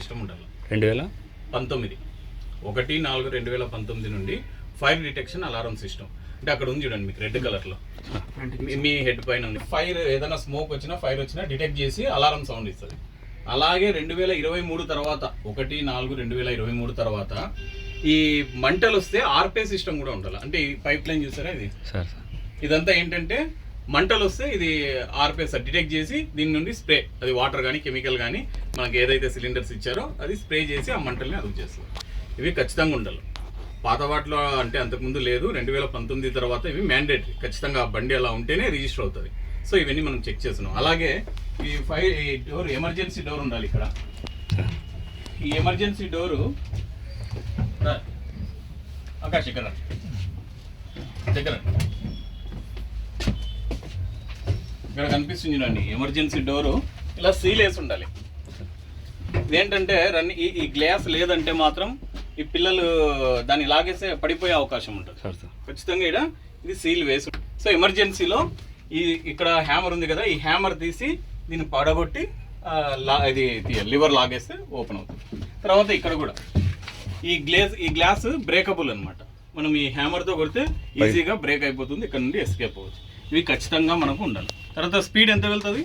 System ఉండాలి. రెండు వేల? పంతొమ్మిది. ఒకటి నాలుగు రెండు వేల పంతొమ్మిది నుండి ఫైర్ డిటెక్షన్ అలారం సిస్టమ్. అంటే అక్కడ ఉంది చూడండి మీకు రెడ్ కలర్లో. మీ- మీ హెడ్ పైన ఉంది. ఫైర్ ఏదైనా స్మోక్ వచ్చినా ఫైర్ వచ్చినా డిటెక్ట్ చేసి అలారం సౌండ్ ఇస్తుంది. అలాగే రెండు వేల ఇరవై మూడు తర్వాత ఒకటి నాలుగు రెండు వేల ఇరవై మూడు తర్వాత ఈ మంటలు వస్తే ఆర్పే సిస్టమ్ కూడా ఉండాలి. అంటే ఈ పైప్ లైన్ చూసారా ఇది? ఇదంతా ఏంటంటే మంటలు వస్తే ఇది ఆర్పే సార్ డిటెక్ట్ చేసి దీని నుండి స్ప్రే అది వాటర్ కానీ కెమికల్ కానీ మనకి ఏదైతే సిలిండర్స్ ఇచ్చారో అది స్ప్రే చేసి ఆ మంటల్ని అదుపు చేస్తారు ఇవి ఖచ్చితంగా ఉండాలి. పాత వాటిలో అంటే అంతకుముందు లేదు. రెండు వేల పంతొమ్మిది తర్వాత ఇవి మ్యాండేటరీ ఖచ్చితంగా ఆ బండి అలా ఉంటేనే రిజిస్టర్ అవుతుంది. సో ఇవన్నీ మనం చెక్ చేస్తున్నాం. అలాగే ఈ ఫైర్ ఈ డోర్ ఎమర్జెన్సీ డోర్ ఉండాలి ఇక్కడ. ఈ ఎమర్జెన్సీ డోరు రా. ఇక్కడ దగ్గర. ఇక్కడ కనిపిస్తుంది చూడండి. ఎమర్జెన్సీ డోరు ఇలా సీల్ వేసి ఉండాలి. ఇదేంటంటే రన్ ఈ ఈ గ్లాస్ లేదంటే మాత్రం ఈ పిల్లలు దాన్ని లాగేస్తే పడిపోయే అవకాశం ఉంటుంది. Sir sir. ఖచ్చితంగా ఇక్కడ ఇది సీల్ వేసి. సో ఎమర్జెన్సీలో ఈ ఇక్కడ హ్యామర్ ఉంది కదా ఈ హ్యామర్ తీసి దీన్ని పడగొట్టి లా ఇది లివర్ లాగేస్తే ఓపెన్ అవుతుంది. తర్వాత ఇక్కడ కూడా ఈ గ్లేస్ ఈ గ్లాస్ బ్రేకబుల్ అన్నమాట. మనం ఈ హ్యామర్తో కొడితే ఈజీగా బ్రేక్ అయిపోతుంది ఇక్కడ నుండి ఎస్కేప్ అవ్వచ్చు. ఇవి ఖచ్చితంగా మనకు ఉండాలి. తర్వాత స్పీడ్ ఎంత వెళ్తుంది?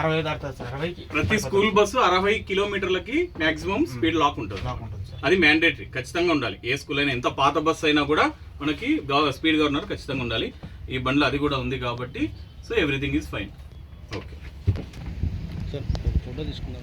అరవై దాటుతుంది సార్ అరవైకి ప్రతి స్కూల్ బస్సు అరవై కిలోమీటర్లకి మాక్సిమం స్పీడ్ లాక్ ఉంటుంది. లాక్ ఉంటుంది సార్. అది మ్యాండేటరీ ఖచ్చితంగా ఉండాలి. ఏ స్కూల్ అయినా ఎంత పాత బస్సు అయినా కూడా మనకి స్పీడ్ గవర్నర్ ఖచ్చితంగా ఉండాలి. ఈ బండ్లో అది కూడా ఉంది కాబట్టి so everything is fine okay sir photo తీసుకుందాం.